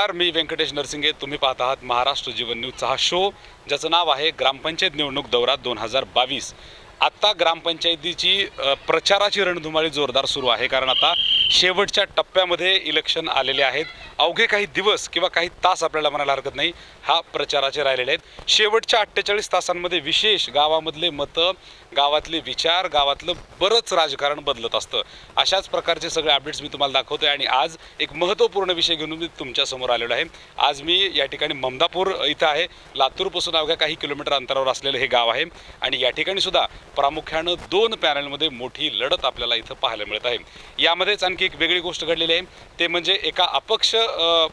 नमस्कार मी व्यंकटेश नरसिंगे. तुम्ही पाहत आहात महाराष्ट्र जीवन न्यूजचा हा शो ज्याचं नाव आहे ग्रामपंचायत निवडणूक दौरा दोन हजार बावीस. आत्ता ग्रामपंचायतीची प्रचाराची रणधुमाळी जोरदार सुरू आहे. कारण आता शेवटच्या टप्प्यामध्ये इलेक्शन आलेले आहेत. अवघे काही दिवस किंवा काही तास आपल्याला म्हणायला हरकत नाही. हा प्रचाराचे राहिलेले आहेत. शेवटच्या अठ्ठेचाळीस तासांमध्ये विशेष गावामधले मतं गावातले विचार गावातलं बरंच राजकारण बदलत असतं. अशाच प्रकारचे सगळे अपडेट्स मी तुम्हाला दाखवतो आहे आणि आज एक महत्त्वपूर्ण विषय घेऊन मी तुमच्यासमोर आलेलो आहे. आज मी या ठिकाणी ममदापूर इथं आहे. लातूरपासून अवघ्या काही किलोमीटर अंतरावर असलेलं हे गाव आहे आणि या ठिकाणी सुद्धा प्रामुख्यानं दोन पॅनलमध्ये मोठी लढत आपल्याला इथं पाहायला मिळत आहे. यामध्येच आणखी एक वेगळी गोष्ट घडलेली आहे. ते म्हणजे एका अपक्ष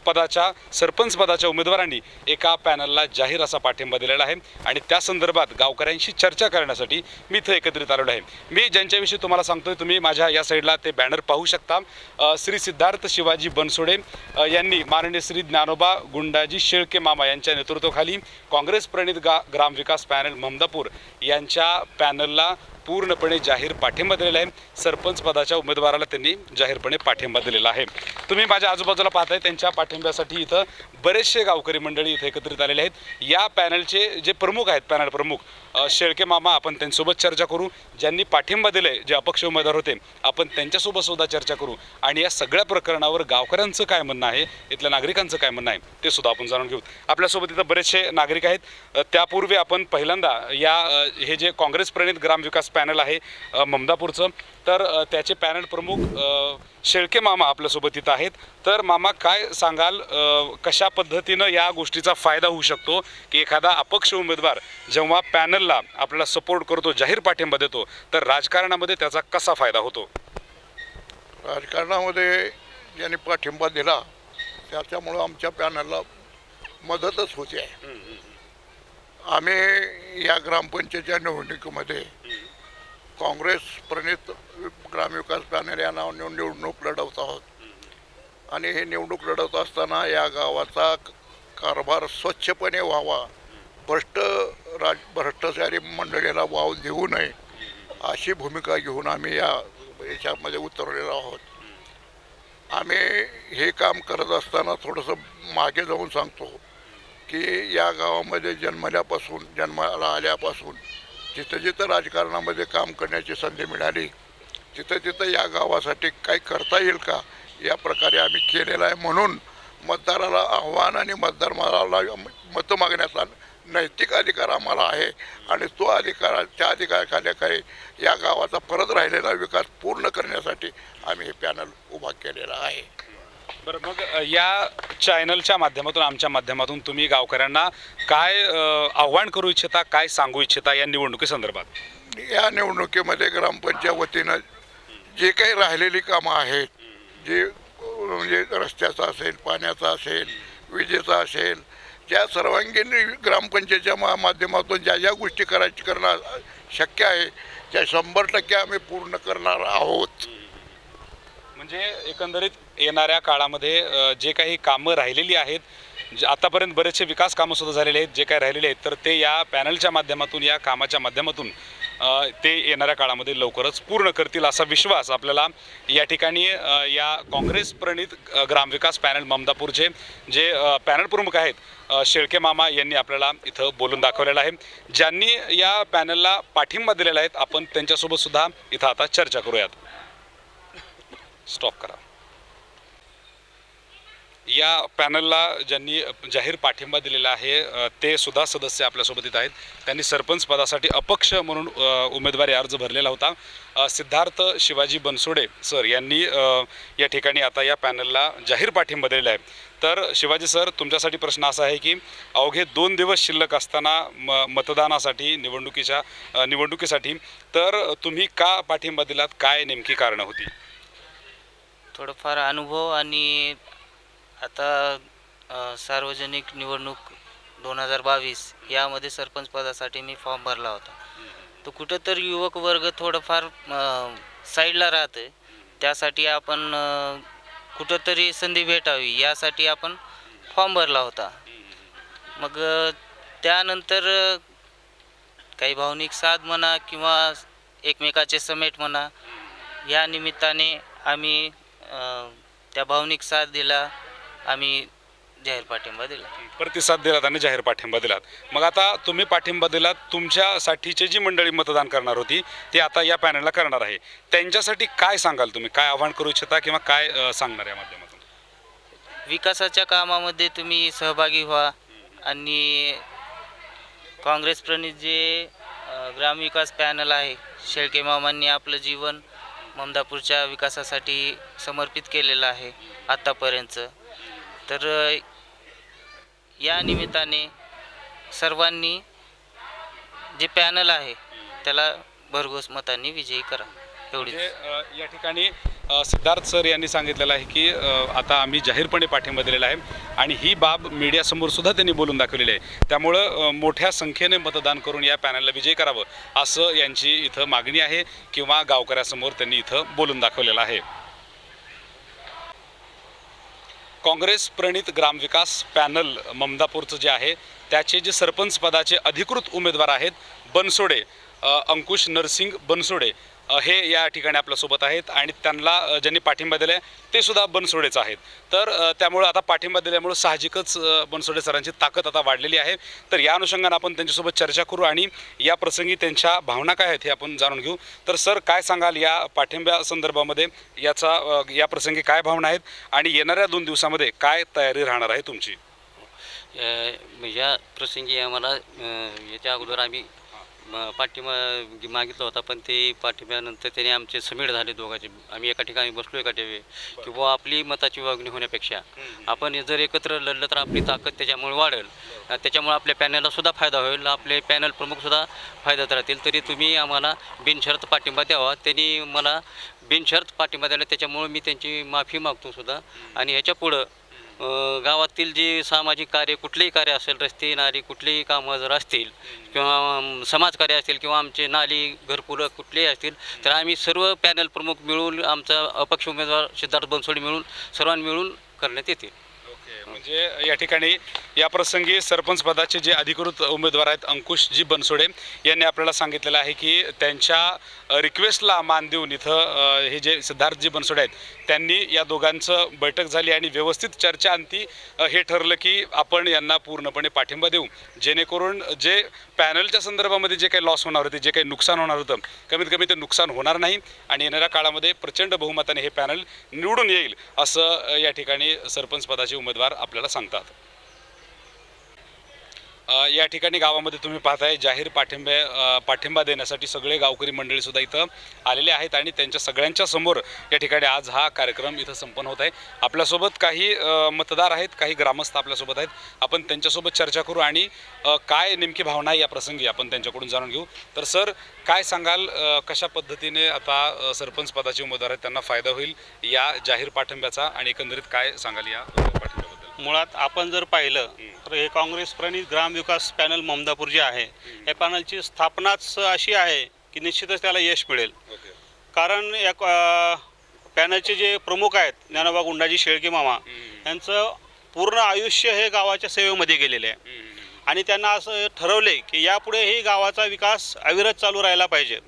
पदाच्या सरपंच पदाच्या उमेदवारांनी एका पॅनलला जाहीर असा पाठिंबा दिलेला आहे. आणि त्या संदर्भात गावकऱ्यांशी चर्चा करण्यासाठी मी इथं एकत्रित आलेलो आहे. मी ज्यांच्याविषयी तुम्हाला सांगतोय तुम्ही माझ्या या साईडला ते बॅनर पाहू शकता. श्री सिद्धार्थ शिवाजी बनसोडे यांनी माननीय श्री ज्ञानोबा गुंडाजी शेळके मामा यांच्या नेतृत्वाखाली काँग्रेस प्रणित गा ग्रामविकास पॅनल ममदापूर यांच्या पॅनलला पूर्णपणे जाहीर पाठिंबा दिलेला आहे. सरपंच पदाच्या उमेदवाराला त्यांनी जाहीरपणे पाठिंबा दिलेला आहे. तुम्ही माझ्या आजूबाजूला पाहताय त्यांच्या पाठिंब्यासाठी इथं बरेचसे गावकरी मंडळी इथे एकत्रित आलेले आहेत. या पॅनलचे जे प्रमुख आहेत पॅनल प्रमुख शेळके मामा आपण त्यांच्यासोबत चर्चा करू. ज्यांनी पाठिंबा दिले जे अपक्ष उमेदवार होते आपण त्यांच्यासोबत सुद्धा चर्चा करू. आणि या सगळ्या प्रकरणावर गावकऱ्यांचं काय म्हणणं आहे इथल्या नागरिकांचं काय म्हणणं आहे ते सुद्धा आपण जाणून घेऊ. आपल्यासोबत इथं बरेचसे नागरिक आहेत. त्यापूर्वी आपण पहिल्यांदा या हे जे काँग्रेस प्रणित ग्रामविकास पॅनल आहे ममदापूरचं. तर त्याचे पॅनल प्रमुख शेळके मामा आपल्यासोबत इथं आहेत. तर मामा काय सांगाल कशा पद्धतीनं या गोष्टीचा फायदा होऊ शकतो? की एखादा अपक्ष उमेदवार जेव्हा पॅनलला आपल्याला सपोर्ट करतो जाहीर पाठिंबा देतो तर राजकारणामध्ये त्याचा कसा फायदा होतो? राजकारणामध्ये ज्यांनी पाठिंबा दिला त्याच्यामुळं आमच्या पॅनलला मदतच होते. आम्ही या ग्रामपंचायतच्या निवडणुकीमध्ये काँग्रेस प्रणित ग्रामविकास पॅनल या नावाने निवडणूक लढवत आहोत. आणि हे निवडणूक लढवत असताना या गावाचा कारभार स्वच्छपणे व्हावा. भ्रष्ट राज भ्रष्टाचारी मंडळीला वाव देऊ नये अशी भूमिका घेऊन आम्ही या याच्यामध्ये उतरलेलो आहोत. आम्ही हे काम करत असताना थोडंसं मागे जाऊन सांगतो की या गावामध्ये जन्मल्यापासून जन्माला आल्यापासून जिथं जिथं राजकारणामध्ये काम करण्याची संधी मिळाली तिथं तिथं या गावासाठी काही करता येईल का? या प्रकारे आम्ही केलेलं आहे म्हणून मतदाराला आव्हान आणि मतदार मला मतं मागण्याचा नैतिक अधिकार आम्हाला आहे आणि तो अधिकार त्या अधिकाराखाली काही या गावाचा परत राहिलेला विकास पूर्ण करण्यासाठी आम्ही हे पॅनल उभा केलेला आहे. बरं मग या चॅनलच्या माध्यमातून आमच्या माध्यमातून तुम्ही गावकऱ्यांना काय अ, आव्हान करू इच्छिता काय सांगू इच्छिता या निवडणुकीसंदर्भात या निवडणुकीमध्ये ग्रामपंचायत वतीनं जे काही राहिलेली कामं आहेत जे म्हणजे रस्त्याचं असेल पाण्याचं असेल विजेचं असेल ज्या सर्वांगीण ग्रामपंचायतच्या मा माध्यमातून ज्या ज्या गोष्टी करायची करणं शक्य आहे त्या शंभर टक्के आम्ही पूर्ण करणार आहोत. म्हणजे एकंदरीत येणाऱ्या काळामध्ये जे काही कामं राहिलेली आहेत जे आतापर्यंत बरेचसे विकास कामं सुद्धा झालेले आहेत जे काही राहिलेले आहेत तर ते या पॅनलच्या माध्यमातून या कामाच्या माध्यमातून ते येणाऱ्या काळामध्ये लवकरच पूर्ण करतील असा विश्वास आपल्याला या ठिकाणी या काँग्रेस प्रणित ग्रामविकास पॅनल ममदापूरचे जे पॅनल प्रमुख आहेत शेळके मामा यांनी आपल्याला इथं बोलून दाखवलेलं आहे. ज्यांनी या पॅनलला पाठिंबा दिलेला आहे आपण त्यांच्यासोबत सुद्धा इथं आता चर्चा करूयात. स्टॉप करा. या पॅनलला ज्यांनी जाहीर पाठिंबा दिलेला आहे ते सुद्धा सदस्य आपल्यासोबत येत आहेत. त्यांनी सरपंच पदासाठी अपक्ष म्हणून उमेदवारी अर्ज भरलेला होता. सिद्धार्थ शिवाजी बनसोडे सर यांनी या ठिकाणी आता या पॅनलला जाहीर पाठिंबा दिलेला आहे. तर शिवाजी सर तुमच्यासाठी प्रश्न असा आहे की अवघे दोन दिवस शिल्लक असताना म मतदानासाठी निवडणुकीच्या निवडणुकीसाठी तर तुम्ही का पाठिंबा दिलात? काय नेमकी कारणं होती? थोडंफार अनुभव आणि आता सार्वजनिक निवडणूक दोन हजार बावीस यामध्ये सरपंच पदासाठी मी फॉर्म भरला होता. तर कुठंतरी युवक वर्ग थोडंफार साईडला राहतं त्यासाठी आपण कुठंतरी संधी भेटावी यासाठी आपण फॉर्म भरला होता. मग त्यानंतर काही भावनिक साथ म्हणा किंवा एकमेकाचे समेट म्हणा या निमित्ताने आम्ही त्या भावनिक साथ दिला आम्ही जाहीर पाठिंबा दिला. प्रतिसाद दिलात आणि जाहीर पाठिंबा दिलात. मग आता तुम्ही पाठिंबा दिलात तुमच्यासाठीची जी मंडळी मतदान करणार होती ती आता या पॅनलला करणार आहे. त्यांच्यासाठी काय सांगाल तुम्ही? काय आव्हान करू इच्छिता किंवा काय अ, सांगणार या माध्यमातून? विकासाच्या कामामध्ये तुम्ही सहभागी व्हा आणि काँग्रेस प्रणित जे अ, ग्रामविकास पॅनल आहे. शेळके मामांनी आपलं जीवन ममदापूरच्या विकासासाठी समर्पित केलेलं आहे आत्तापर्यंतचं तर या निमित्ताने सर्वांनी जे पॅनल आहे त्याला भरघोस मतांनी विजयी करा. एवढीच. म्हणजे, या ठिकाणी सिद्धार्थ सर यांनी सांगितलेलं आहे की आता आम्ही जाहीरपणे पाठिंबा दिलेला आहे आणि ही बाब मीडियासमोर सुद्धा त्यांनी बोलून दाखवलेली आहे. त्यामुळं मोठ्या संख्येने मतदान करून या पॅनलला विजय करावं असं यांची इथं मागणी आहे किंवा गावकऱ्यासमोर त्यांनी इथं बोलून दाखवलेलं आहे. काँग्रेस प्रणित ग्रामविकास पॅनल ममदापूरचं जे आहे त्याचे जे सरपंच पदाचे अधिकृत उमेदवार आहेत बनसोडे अंकुश नरसिंग बनसोडे. हे या ठिकाणी आपल्यासोबत आहेत आणि त्यांना ज्यांनी पाठिंबा दिला आहे ते सुद्धा बनसोडेच आहेत. तर त्यामुळं आता पाठिंबा दिल्यामुळं साहजिकच बनसोडे सरांची ताकद आता वाढलेली आहे. तर या अनुषंगानं आपण त्यांच्यासोबत चर्चा करू आणि या प्रसंगी त्यांच्या भावना काय आहेत हे आपण जाणून घेऊ. तर सर काय सांगाल या पाठिंब्या संदर्भामध्ये? याचा या प्रसंगी काय भावना आहेत? आणि येणाऱ्या दोन दिवसामध्ये काय तयारी राहणार आहे तुमची? या प्रसंगी आम्हाला याच्या अगोदर आम्ही म, पाठिंबा मागितला होता पण ते पाठिंब्यानंतर त्याने आमचे समीट झाले दोघांचे. आम्ही एका ठिकाणी बसलो एका ठेवी किंवा आपली मताची वागणी होण्यापेक्षा. आपण जर एकत्र लढलं तर आपली ताकद त्याच्यामुळे वाढेल. त्याच्यामुळे आपल्या पॅनलला सुद्धा फायदा होईल. आपले पॅनल प्रमुखसुद्धा फायद्यात राहतील. तरी तुम्ही आम्हाला बिनशर्त पाठिंबा द्यावा. त्यांनी मला बिनशर्त पाठिंबा द्यायला त्याच्यामुळे मी त्यांची माफी मागतो सुद्धा. आणि ह्याच्या पुढं गावातील जे सामाजिक कार्य कुठलेही कार्य असेल रस्ते नाली कुठलेही कामं जर असतील किंवा समाजकार्य असतील किंवा आमचे नाली घरपुरं कुठलेही असतील तर आम्ही सर्व पॅनल प्रमुख मिळून आमचा अपक्ष उमेदवार सिद्धार्थ बनसोडे मिळून सर्वांनी मिळून करण्यात येतील. म्हणजे या ठिकाणी या प्रसंगी सरपंच पदाचे जे अधिकृत उमेदवार आहेत अंकुश जी बनसोडे यांनी आपल्याला सांगितलेलं आहे की त्यांच्या रिक्वेस्टला मान देऊन इथं हे जे सिद्धार्थजी बनसोडे आहेत त्यांनी या दोघांचं बैठक झाली आणि व्यवस्थित चर्चा अंती हे ठरलं की आपण यांना पूर्णपणे पाठिंबा देऊ. जेणेकरून जे पॅनलच्या संदर्भामध्ये जे काही लॉस होणार होते जे काही नुकसान होणार होतं कमीत कमी ते नुकसान होणार नाही आणि येणाऱ्या काळामध्ये प्रचंड बहुमताने हे पॅनल निवडून येईल असं या ठिकाणी सरपंच पदाचे उमेदवार आपल्याला सांगतात. या ठिकाणी गावामध्ये तुम्ही पाहताय जाहीर पाठिंबे पाठिंबा देण्यासाठी सगळे गावकरी मंडळी सुद्धा इथं आलेले आहेत आणि त्यांच्या सगळ्यांच्या समोर या ठिकाणी आज हा कार्यक्रम इथं संपन्न होत आहे. आपल्यासोबत काही मतदार आहेत काही ग्रामस्थ आपल्यासोबत आहेत. आपण त्यांच्यासोबत चर्चा करू आणि काय नेमकी भावना आहे या प्रसंगी आपण त्यांच्याकडून जाणून घेऊ. तर सर काय सांगाल कशा पद्धतीने आता सरपंच पदाचे उमेदवार आहेत त्यांना फायदा होईल या जाहीर पाठिंब्याचा आणि एकंदरीत काय सांगाल या अ, पाठिंब्याबद्दल? मुळात आपण जर पाहिलं तर हे काँग्रेस प्रणित ग्रामविकास पॅनल ममदापूर जे आहे या पॅनलची स्थापनाच अशी आहे की निश्चितच त्याला यश मिळेल. कारण या पॅनलचे जे प्रमुख आहेत ज्ञानोबा गुंडाजी शेळके मामा यांचं पूर्ण आयुष्य हे गावाच्या सेवेमध्ये गेलेले आहे. आणि त्यांना असं ठरवले की यापुढे ही गावाचा विकास अविरत चालू राहायला पाहिजे.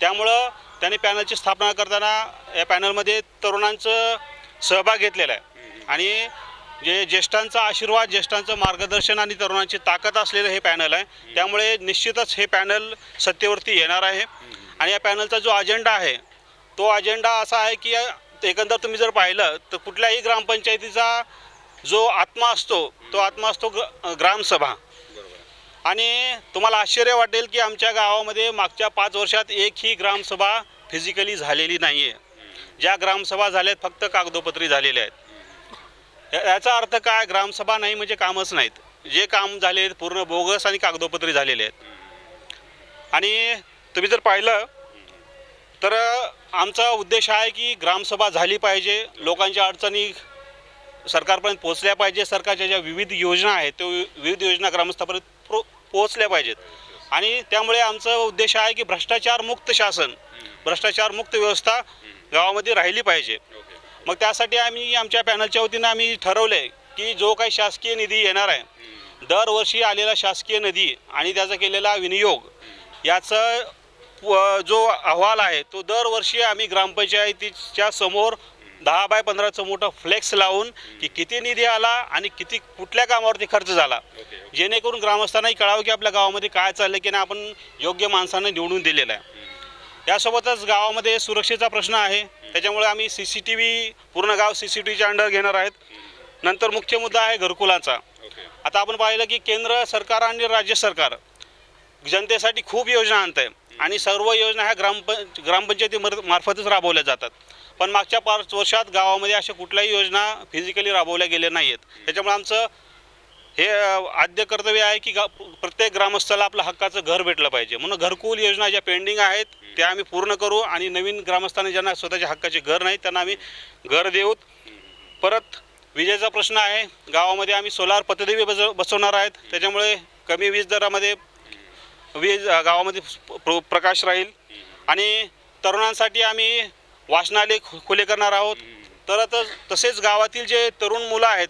त्यामुळं त्यांनी पॅनलची स्थापना करताना या पॅनलमध्ये तरुणांचं सहभाग घेतलेला आहे. आणि जे ज्येष्ठांचा आशीर्वाद ज्येष्ठांचं मार्गदर्शन आणि तरुणांची ताकद असलेलं हे पॅनल आहे. त्यामुळे निश्चितच हे पॅनल सत्तेवरती येणार आहे. आणि या पॅनलचा जो अजेंडा आहे तो अजेंडा असा आहे की एकंदर तुम्ही जर पाहिलं तर कुठल्याही ग्रामपंचायतीचा जो आत्मा असतो तो आत्मा असतो ग्र ग्रामसभा. आणि तुम्हाला आश्चर्य वाटेल की आमच्या गावामध्ये मागच्या पाच वर्षात एकही ग्रामसभा फिजिकली झालेली नाही आहे ज्या ग्रामसभा झाल्या आहेत फक्त कागदोपत्री झालेल्या आहेत. याचा अर्थ काय? ग्रामसभा नाही म्हणजे कामच नाहीत. जे काम झाले आहेत पूर्ण बोगस आणि कागदोपत्री झालेले आहेत. आणि तुम्ही जर पाहिलं तर आमचा उद्देश आहे की ग्रामसभा झाली पाहिजे लोकांच्या अडचणी सरकारपर्यंत पोहोचल्या पाहिजे सरकारच्या ज्या विविध योजना आहेत त्या वि- विविध योजना ग्रामस्थापर्यंत पो पोचल्या पाहिजेत. आणि त्यामुळे आमचा उद्देश आहे की भ्रष्टाचारमुक्त शासन भ्रष्टाचारमुक्त व्यवस्था गावामध्ये राहिली पाहिजे. मग त्यासाठी आम्ही आमच्या पॅनलच्या वतीनं आम्ही ठरवलं आहे की जो काही शासकीय निधी येणार आहे दरवर्षी आलेला शासकीय निधी आणि त्याचा केलेला विनियोग याचं जो अहवाल आहे तो दरवर्षी आम्ही ग्रामपंचायतीच्या समोर दहा बाय पंधराचं मोठं फ्लेक्स लावून की किती निधी आला आणि किती कुठल्या कामावरती खर्च झाला. जेणेकरून ग्रामस्थांनाही कळावं की आपल्या गावामध्ये काय चाललं की नाही आपण योग्य माणसांना निवडून दिलेलं आहे. यासोबतच गावामध्ये सुरक्षेचा प्रश्न आहे. त्याच्यामुळे आम्ही सी सी टी व्ही पूर्ण गाव सी सी टी व्हीच्या अंडर घेणार आहेत. नंतर मुख्य मुद्दा आहे घरकुलाचा. आता आपण पाहिलं की केंद्र सरकार आणि राज्य सरकार जनतेसाठी खूप योजना आणत आहे आणि सर्व योजना ह्या ग्रामप ग्रामपंचायती मर- मार्फतच राबवल्या जातात. पण मागच्या पाच वर्षात गावामध्ये अशा कुठल्याही योजना फिजिकली राबवल्या गेल्या नाही आहेत त्याच्यामुळे आमचं हे आद्य कर्तव्य आहे की गा प्रत्येक ग्रामस्थाला आपलं हक्काचं घर भेटलं पाहिजे. म्हणून घरकुल योजना ज्या पेंडिंग आहेत त्या आम्ही पूर्ण करू आणि नवीन ग्रामस्थांना ज्यांना स्वतःच्या हक्काचे घर नाही त्यांना आम्ही घर देऊत परत विजेचा प्रश्न आहे गावामध्ये आम्ही सोलार पतदेवी बस बसवणार आहेत. त्याच्यामुळे कमी वीज दरामध्ये वीज गावामध्ये प्र- प्रकाश राहील. आणि तरुणांसाठी आम्ही वाचनालय खुले करणार आहोत. तर तसेच गावातील जे तरुण मुलं आहेत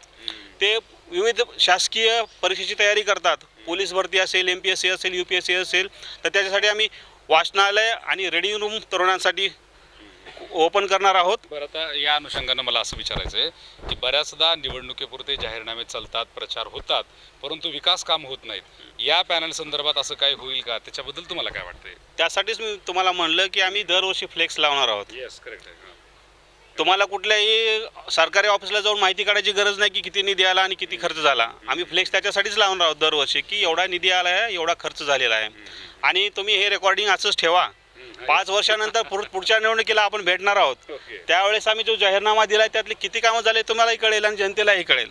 ते विविध शासकीय परीक्षेची तयारी करतात. पोलीस भरती असेल एम पी एस सी असेल यू पी एस सी असेल तर त्याच्यासाठी आम्ही वाचनालय आणि रेडिंग रूम तरुणांसाठी ओपन करणार आहोत. बरं आता या अनुषंगानं मला असं विचारायचं आहे की बऱ्याचदा निवडणुकीपुरते जाहीरनामे चालतात प्रचार होतात परंतु विकास काम होत नाहीत. या पॅनल संदर्भात असं काय होईल का? त्याच्याबद्दल तुम्हाला काय वाटतंय? त्यासाठीच मी तुम्हाला म्हणलं की आम्ही दरवर्षी फ्लेक्स लावणार आहोत. येस करेक्ट आहे. तुम्हाला कुठल्याही सरकारी ऑफिसला जाऊन माहिती काढायची गरज नाही की किती निधी आला आणि किती खर्च झाला. आम्ही फ्लेक्स त्याच्यासाठीच लावणार आहोत दरवर्षी की एवढा निधी आला आहे एवढा खर्च झालेला आहे. आणि तुम्ही हे रेकॉर्डिंग असंच ठेवा. पाच वर्षानंतर पुढ- पुढच्या निवडणुकीला आपण भेटणार आहोत. त्यावेळेस आम्ही जो जाहीरनामा दिला आहे त्यातले किती कामं झाले तुम्हालाही कळेल आणि जनतेलाही कळेल.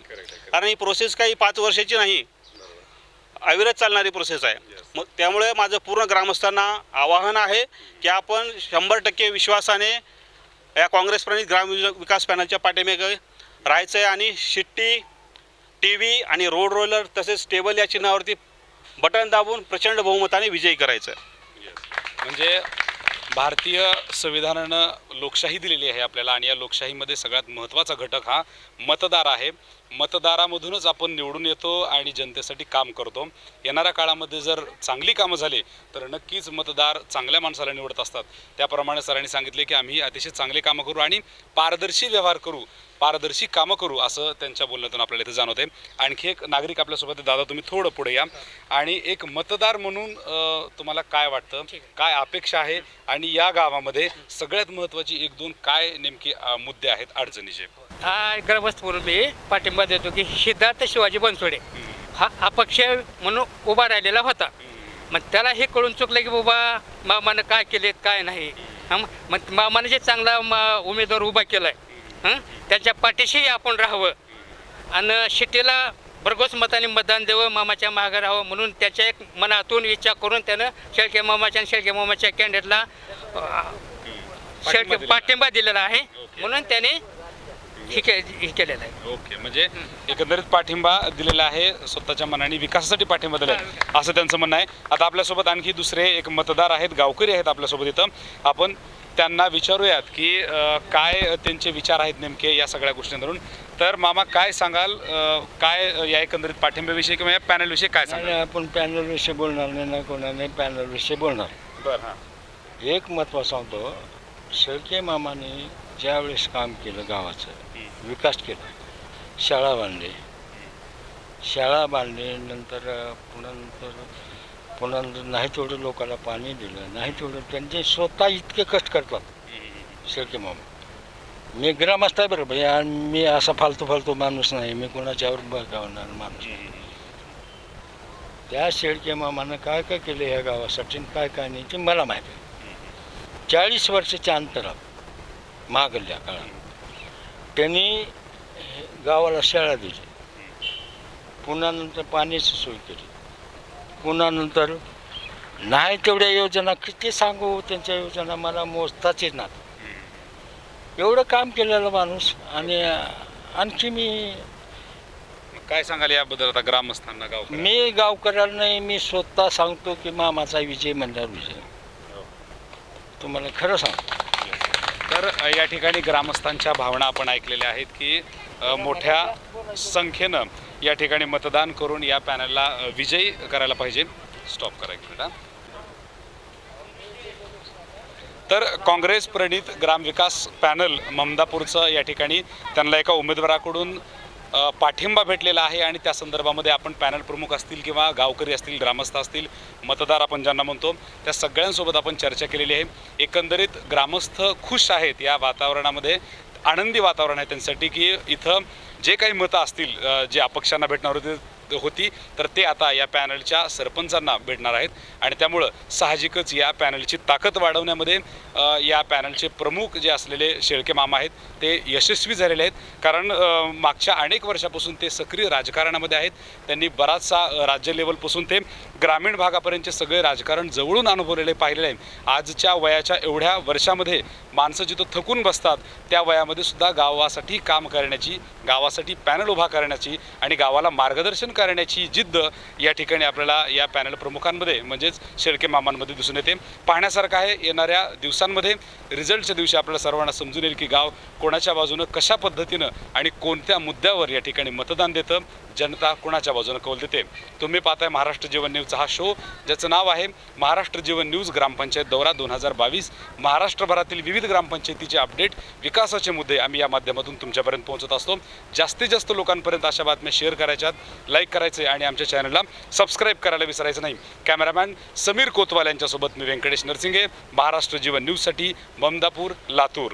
कारण ही प्रोसेस काही पाच वर्षाची नाही. अविरत चालणारी प्रोसेस आहे. मग त्यामुळे माझं पूर्ण ग्रामस्थांना आवाहन आहे की आपण शंभर टक्के विश्वासाने या काँग्रेस प्रणित ग्राम विकास पॅनलच्या पाठीमागे राहायचं आहे आणि शिट्टी टी व्ही आणि रोड रोलर तसेच टेबल या चिन्हावरती बटन दाबून प्रचंड बहुमताने विजयी करायचं आहे म्हणजे भारतीय संविधानानं लोकशाही दिलेली आहे आपल्याला आणि या लोकशाहीमध्ये सगळ्यात महत्त्वाचा घटक हा मतदार आहे. मतदारामधूनच आपण निवडून येतो आणि जनतेसाठी काम करतो. येणाऱ्या काळामध्ये जर चांगली कामं झाली तर नक्कीच मतदार चांगल्या माणसाला निवडत असतात. त्याप्रमाणे सरांनी सांगितले की आम्ही अतिशय चांगले कामं करू आणि पारदर्शी व्यवहार करू पारदर्शी कामं करू असं त्यांच्या बोलण्यातून आपल्याला इथे जाणवत आणखी एक नागरिक आपल्यासोबत. दादा तुम्ही थोडं पुढे या. आणि एक मतदार म्हणून तुम्हाला काय वाटतं? काय अपेक्षा आहे? आणि या गावामध्ये सगळ्यात महत्त्वाची एक दोन काय नेमकी मुद्दे आहेत अडचणीचे? हा ग्रामस्थ म्हणून मी पाठिंबा देतो की सिद्धार्थ शिवाजी बनसोडे. हा अपक्ष म्हणून उभा राहिलेला होता. मग त्याला हे कळून चुकलं की बाबा मामानं काय केले काय नाही? मग मामानं जे चांगला मा- उमेदवार उभा केलाय हं? त्याच्या पाठीशी आपण राहावं. आणि शिटीला भरघोस मताने मतदान द्यावं मामाच्या मागं राहावं म्हणून त्याच्या एक मनातून इच्छा करून त्यानं शेळके मामाच्या आणि शेळके मामाच्या कॅन्डिडेटला शेळके. पाठिंबा दिलेला. आहे. म्हणून त्याने हे के- हे केलेलं आहे. ओके म्हणजे एकंदरीत पाठिंबा दिलेला आहे स्वतःच्या मनाने विकासासाठी पाठिंबा दिला आहे असं त्यांचं म्हणणं आहे. आता आपल्यासोबत आणखी दुसरे एक मतदार आहेत गावकरी आहेत आपल्यासोबत इथं. आपण त्यांना विचारूयात की अ, काय त्यांचे विचार आहेत नेमके या सगळ्या गोष्टींवरून. तर मामा काय सांगाल? अ, काय या एकंदरीत पाठिंब्याविषयी किंवा या पॅनलविषयी काय सांगाल? आपण पॅनलविषयी बोलणार नाही ना कोणा नाही पॅनलविषयी बोलणार. बरं हां. एक महत्त्व सांगतो शेळके मामाने ज्यावेळेस काम केलं गावाचं विकास केला शाळा बांधली. शाळा बांधली नंतर पुन्हा नंतर पुन्हा नंतर नाही तेवढं लोकांना पाणी दिलं नाही तेवढं त्यांचे स्वतः इतके कष्ट करतात. शेळके मामा. मी ग्रामस्थ आहे बरोबर आणि मी असा फालतू फालतू माणूस नाही मी कोणाच्यावर बघावणार माणूस. त्या शेळके मामानं काय काय केलं ह्या गावासाठी काय काय नाही ते मला माहिती आहे. चाळीस वर्षाच्या अंतरात मागल्या काळात त्यांनी हे गावाला शाळा दिली. पुन्हा नंतर पाण्याची सोय केली. पुन्हा नंतर नाही तेवढ्या योजना किती सांगू त्यांच्या योजना मला मोजताच येणार एवढं काम केलेलं माणूस आणि आणखी मी काय सांगाल याबद्दल? आता ग्रामस्थांना गाव मी गावकऱ्याला नाही मी स्वतः सांगतो की मामाचा विजय म्हणल्यावर विजय. तुम्हाला खरं सांगतो. तर या ठिकाणी ग्रामस्थांच्या भावना आपण ऐकलेल्या आहेत की मोठ्या संख्येनं या ठिकाणी मतदान करून या पॅनलला विजयी करायला पाहिजे. स्टॉप करा एक मिनिट तर काँग्रेस प्रणित ग्रामविकास पॅनल ममदापूरचं या ठिकाणी त्यांना एका उमेदवाराकडून पाठिंबा भेटलेला आहे आणि त्या संदर्भामध्ये आपण पॅनल प्रमुख असतील किंवा गावकरी असतील ग्रामस्थ असतील मतदार आपण ज्यांना म्हणतो त्या सगळ्यांसोबत आपण चर्चा केलेली आहे. एकंदरीत ग्रामस्थ खुश आहेत या वातावरणामध्ये आनंदी वातावरण आहे त्यांच्यासाठी की इथं जे काही मतं असतील जे अपक्षांना भेटणार होते होती तर ते आता या पॅनलच्या सरपंचांना भेटणार आहेत. आणि त्यामुळं साहजिकच या पॅनलची ताकद वाढवण्यामध्ये या पॅनलचे प्रमुख जे असलेले शेळके मामा आहेत ते यशस्वी झालेले आहेत. कारण मागच्या अनेक वर्षापासून ते सक्रिय राजकारणामध्ये आहेत. त्यांनी बराचसा राज्य लेवलपासून ते ग्रामीण भागापर्यंतचे सगळे राजकारण जवळून अनुभवलेले पाहिलेले आहे. आजच्या वयाच्या एवढ्या वर्षामध्ये माणसं जिथं थकून बसतात त्या वयामध्ये सुद्धा गावासाठी काम करण्याची गावासाठी पॅनल उभा करण्याची आणि गावाला मार्गदर्शन करण्याची जिद्द या ठिकाणी आपल्याला या पॅनल प्रमुखांमध्ये म्हणजेच शेळके मामांमध्ये दिसून येते. पाहण्यासारखं आहे येणाऱ्या दिवसांमध्ये रिझल्टच्या दिवशी आपल्याला सर्वांना समजून येईल की गाव कोणाच्या बाजूनं कशा पद्धतीनं आणि कोणत्या मुद्द्यावर या ठिकाणी मतदान देतं. जनता कुणाच्या बाजूनं कौल देते? तुम्ही पाहताय महाराष्ट्र जीवन न्यूजचा हा शो ज्याचं नाव आहे महाराष्ट्र जीवन न्यूज ग्रामपंचायत दौरा दोन हजार बावीस. महाराष्ट्रभरातील विविध ग्रामपंचायतीचे अपडेट विकासाचे मुद्दे आम्ही या माध्यमातून तुमच्यापर्यंत पोहोचत असतो. जास्तीत जास्त लोकांपर्यंत अशा बातम्या शेअर करायच्यात लाईक करायचे आणि आमच्या चॅनलला सबस्क्राईब करायला विसरायचं नाही. कॅमेरामॅन समीर कोतवाल यांच्यासोबत मी व्यंकटेश नरसिंगे महाराष्ट्र जीवन न्यूजसाठी ममदापूर लातूर.